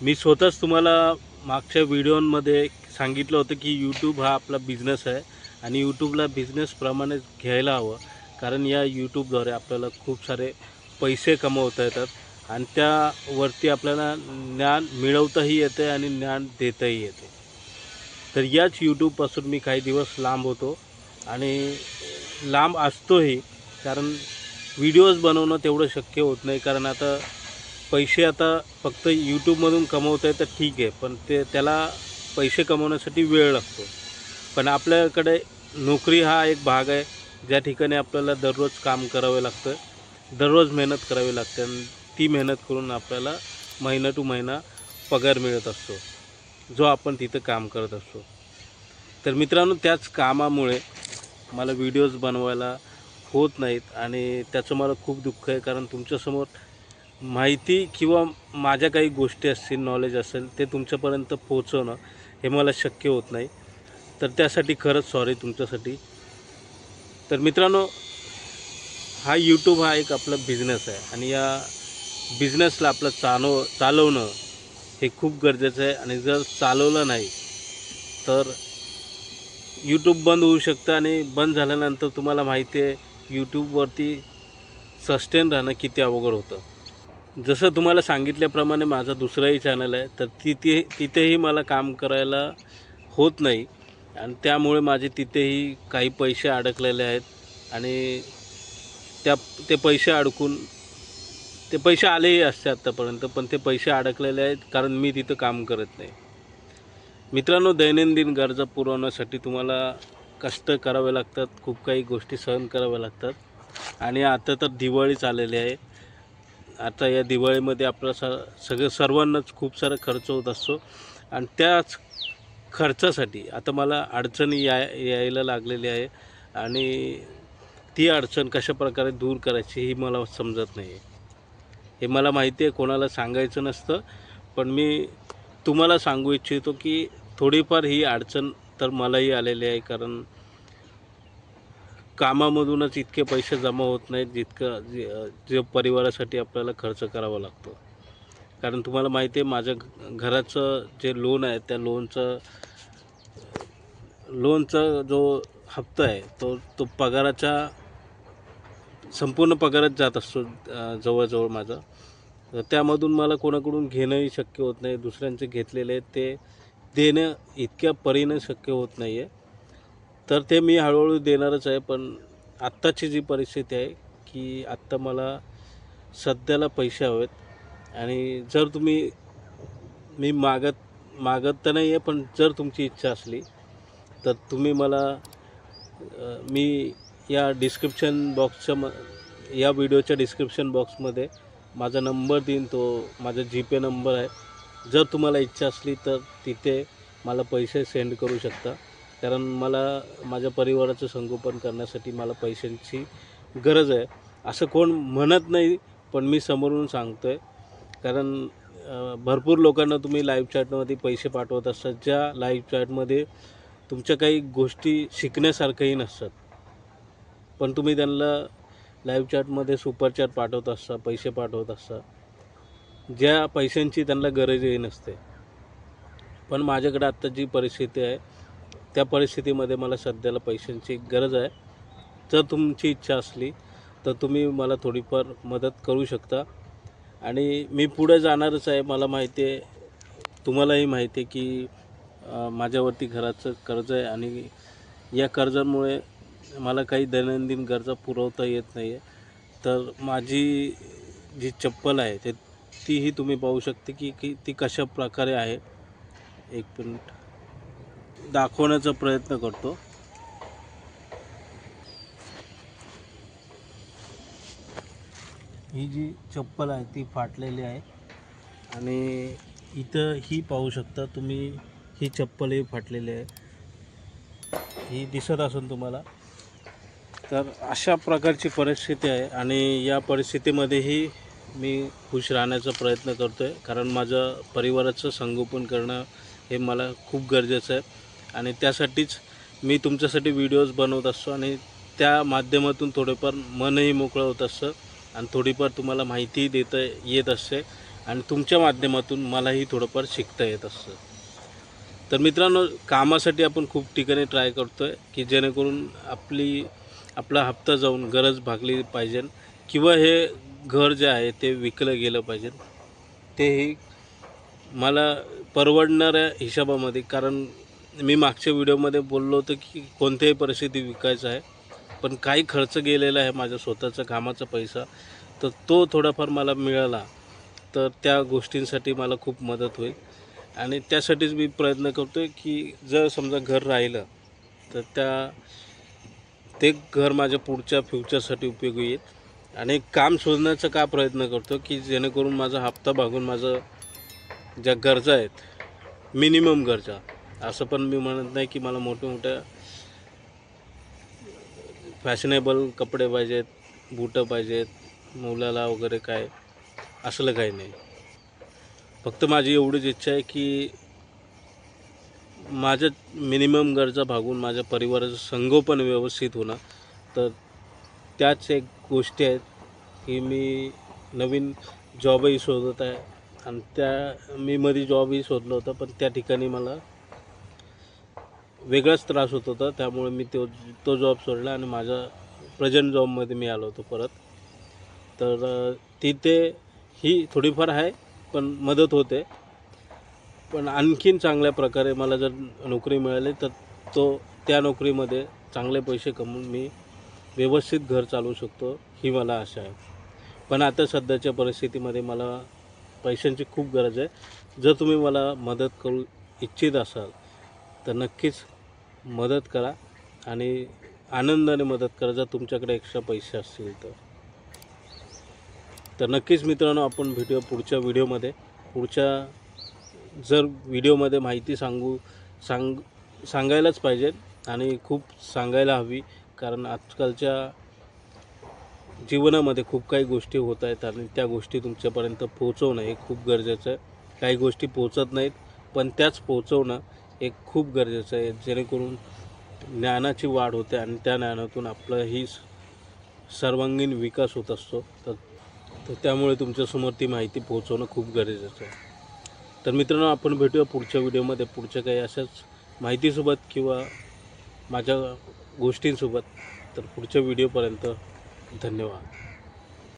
मी स्वतःच तुम्हाला मागच्या व्हिडिओमध्ये सांगितलं होतं की यूट्यूब हा आपला बिझनेस आहे आणि यूट्यूबला बिझनेसप्रमाणेच घ्यायला हवं. कारण या यूट्यूबद्वारे आपल्याला खूप सारे पैसे कमवता येतात आणि त्यावरती आपल्याला ज्ञान मिळवताही येते आणि ज्ञान देताही येते. तर याच यूट्यूबपासून मी काही दिवस लांब होतो आणि लांब असतोही कारण व्हिडिओज बनवणं तेवढं शक्य होत नाही. कारण आता पैसे आता फक्त यूट्यूबमधून कमवता येतं ठीक आहे पण ते त्याला पैसे कमवण्यासाठी वेळ लागतो. पण आपल्याकडे नोकरी हा एक भाग आहे ज्या ठिकाणी आपल्याला दररोज काम करावे लागतं दररोज मेहनत करावी लागते आणि ती मेहनत करून आपल्याला महिना टू महिना पगार मिळत असतो जो आपण तिथं काम करत असतो. तर मित्रांनो त्याच कामामुळे मला व्हिडिओज बनवायला होत नाहीत आणि त्याचं मला खूप दुःख आहे कारण तुमच्यासमोर माहिती किंवा माझ्या काही गोष्टी असतील नॉलेज असेल ते तुमच्यापर्यंत पोहोचवणं हे मला शक्य होत नाही. तर त्यासाठी खरंच सॉरी तुमच्यासाठी. तर मित्रांनो हा यूट्यूब हा एक आपला बिझनेस आहे आणि या बिझनेसला आपलं चालव चालवणं हे खूप गरजेचं आहे आणि जर चालवलं नाही तर यूट्यूब बंद होऊ शकतं आणि बंद झाल्यानंतर तुम्हाला माहिती आहे यूट्यूबवरती सस्टेन राहणं किती अवघड होतं. जसं तुम्हाला सांगितल्याप्रमाणे माझा दुसराही चॅनल आहे तर तिथे तिथेही मला काम करायला होत नाही. आणि त्यामुळे माझे तिथेही काही पैसे अडकलेले आहेत. आणि त्या ते पैसे अडकून ते पैसे आलेही असते आत्तापर्यंत पण ते पैसे अडकलेले आहेत कारण मी तिथं काम करत नाही. मित्रांनो दैनंदिन गरजा पुरवण्यासाठी तुम्हाला कष्ट करावे लागतात खूप काही गोष्टी सहन कराव्या लागतात. आणि आता तर दिवाळी चाललेली आहे. आता या दिवाळीमध्ये आपला स सगळं सर्वांनाच खूप सारा खर्च होत असतो. आणि त्याच खर्चासाठी आता मला अडचणी या यायला लागलेली आहे. आणि ती अडचण कशा प्रकारे दूर करायची ही मला समजत नाही आहे हे मला माहिती आहे कोणाला सांगायचं नसतं. पण मी तुम्हाला सांगू इच्छितो की थोडीफार ही अडचण तर मलाही आलेली आहे. कारण कामामधूनच इतके पैसे जमा होत नाहीत जितकं जे जे परिवारासाठी आपल्याला खर्च करावा लागतो. कारण तुम्हाला माहिती आहे माझ्या घराचं जे लोन आहे त्या लोनचं लोनचा जो हप्ता आहे तो तो पगाराच्या संपूर्ण पगारात जात असतो जवळजवळ माझा. तर त्यामधून मला कोणाकडून घेणंही शक्य होत नाही. दुसऱ्यांचे घेतलेले ते देणं इतक्या परीनं शक्य होत नाही आहे तर ते मी हळूहळू देणारच आहे पण आत्ताची जी परिस्थिती आहे की आत्ता मला सध्याला पैसे हवेत आणि जर तुम्ही मी मागत मागत तर नाही आहे पण जर तुमची इच्छा असली तर तुम्ही मला मी या डिस्क्रिप्शन बॉक्सच्या म या व्हिडिओच्या डिस्क्रिप्शन बॉक्समध्ये माझा नंबर देईन तो माझा जी पे नंबर आहे. जर तुम्हाला इच्छा असली तर तिथे मला पैसे सेंड करू शकता. कारण मला माझ्या परिवाराचं संगोपन करण्यासाठी मला पैशांची गरज आहे. असं कोण म्हणत नाही पण मी समोरून सांगतो आहे कारण भरपूर लोकांना तुम्ही लाईव्ह चॅटमध्ये पैसे पाठवत असतात. ज्या लाईव्ह चॅटमध्ये तुमच्या काही गोष्टी शिकण्यासारख्याही नसतात. पण तुम्ही त्यांना लाईव्ह चॅटमध्ये सुपर चॅट पाठवत असता पैसे पाठवत असता. ज्या पैशांची त्यांना गरजही नसते. पण माझ्याकडे आत्ता जी परिस्थिती आहे त्या परिस्थितीमध्ये मला सध्याला पैशांची गरज आहे. जर तुमची इच्छा असली तर तुम्ही मला थोडीफार मदत करू शकता. आणि मी पुढे जाणारच आहे. मला माहिती आहे तुम्हालाही माहिती आहे की माझ्यावरती घराचं कर्ज आहे आणि या कर्जामुळे मला काही दैनंदिन गरजा पुरवता येत नाही आहे तर माझी जी चप्पल आहे ते तीही तुम्ही पाहू शकते की की ती कशा प्रकारे आहे. एक मिनिट. दाखवण्याचा प्रयत्न करतो. ही जी चप्पल आहे ती फाटलेली आहे. आणि इथं ही पाहू शकता तुम्ही ही चप्पलही फाटलेली आहे. ही दिसत असेल तुम्हाला. तर अशा प्रकारची परिस्थिती आहे आणि या परिस्थितीमध्येही मी खुश राहण्याचा प्रयत्न करतो आहे कारण माझं परिवाराचं संगोपन करणं हे मला खूप गरजेचं आहे. आणि त्यासाठीच मी तुमच्यासाठी व्हिडिओज बनवत असतो आणि त्या माध्यमातून थोडेफार मनही मोकळं होत असतं आणि थोडीफार तुम्हाला माहितीही देता येत असते आणि तुमच्या माध्यमातून मलाही थोडंफार शिकता येत असतं. तर मित्रांनो कामासाठी आपण खूप ठिकाणी ट्राय करतो आहे की जेणेकरून आपली आपला हप्ता जाऊन गरज भागली पाहिजे किंवा हे घर जे आहे ते विकलं गेलं पाहिजे तेही मला परवडणाऱ्या हिशोबामध्ये. कारण मी मागच्या व्हिडिओमध्ये बोललो होतो की कोणत्याही परिस्थिती विकायचं आहे पण काही खर्च गेलेला आहे माझ्या स्वतःचा कामाचा पैसा तर तो थोडाफार मला मिळाला तर त्या गोष्टींसाठी मला खूप मदत होईल. आणि त्यासाठीच मी प्रयत्न करतो आहे की जर समजा घर राहिलं तर त्या ते घर माझ्या पुढच्या फ्युचरसाठी उपयोगी येईल. आणि काम शोधण्याचा का प्रयत्न करतो की जेणेकरून माझा हप्ता भागून माझं ज्या गरजा आहेत मिनिमम गरजा असं पण मी म्हणत नाही की मला मोठे मोठ्या फॅशनेबल कपडे पाहिजेत बुटं पाहिजेत मुलाला वगैरे काय असलं काही नाही. फक्त माझी एवढीच इच्छा आहे की माझ्या मिनिमम गरजा भागून माझ्या परिवाराचं संगोपन व्यवस्थित होणं तर त्याच एक गोष्टी आहेत की मी नवीन जॉबही शोधत आहे. आणि त्या मी मध्ये जॉबही शोधलं होतं पण त्या ठिकाणी मला वेगळाच त्रास होत होता त्यामुळे मी तो तो जॉब सोडला आणि माझ्या प्रेझेंट जॉबमध्ये मी आलो होतो परत. तर तिथे ही थोडीफार आहे पण मदत होते. पण आणखीन चांगल्या प्रकारे मला जर नोकरी मिळाली तर तो त्या नोकरीमध्ये चांगले पैसे कमवून मी व्यवस्थित घर चालवू शकतो ही मला आशा आहे. पण आता सध्याच्या परिस्थितीमध्ये मला पैशांची खूप गरज आहे. जर तुम्ही मला मदत करू इच्छित असाल तर नक्कीच मदत करा आणि आनंदाने मदत करा जर तुमच्याकडे एक्स्ट्रा पैसे असतील तर. तर नक्कीच मित्रांनो आपण व्हिडिओ पुढच्या व्हिडिओमध्ये. पुढच्या जर व्हिडिओमध्ये माहिती सांगू सांग सांगायलाच पाहिजे आणि खूप सांगायला हवी कारण आजकालच्या जीवनामध्ये खूप काही गोष्टी होत आहेत आणि त्या गोष्टी तुमच्यापर्यंत पोहोचवणं हे खूप गरजेचं आहे. काही गोष्टी पोहोचत नाहीत पण त्याच पोहोचवणं एक खूप गरजेचं आहे जेणेकरून ज्ञानाची वाढ होते आणि त्या ज्ञानातून आपलाही सर्वांगीण विकास होत असतो. तर तर त्यामुळे तुमच्यासमोर ती माहिती पोहोचवणं खूप गरजेचं आहे. तर मित्रांनो आपण भेटूया पुढच्या व्हिडिओमध्ये. पुढच्या काही अशाच माहितीसोबत किंवा माझ्या गोष्टींसोबत. तर पुढच्या व्हिडिओपर्यंत धन्यवाद.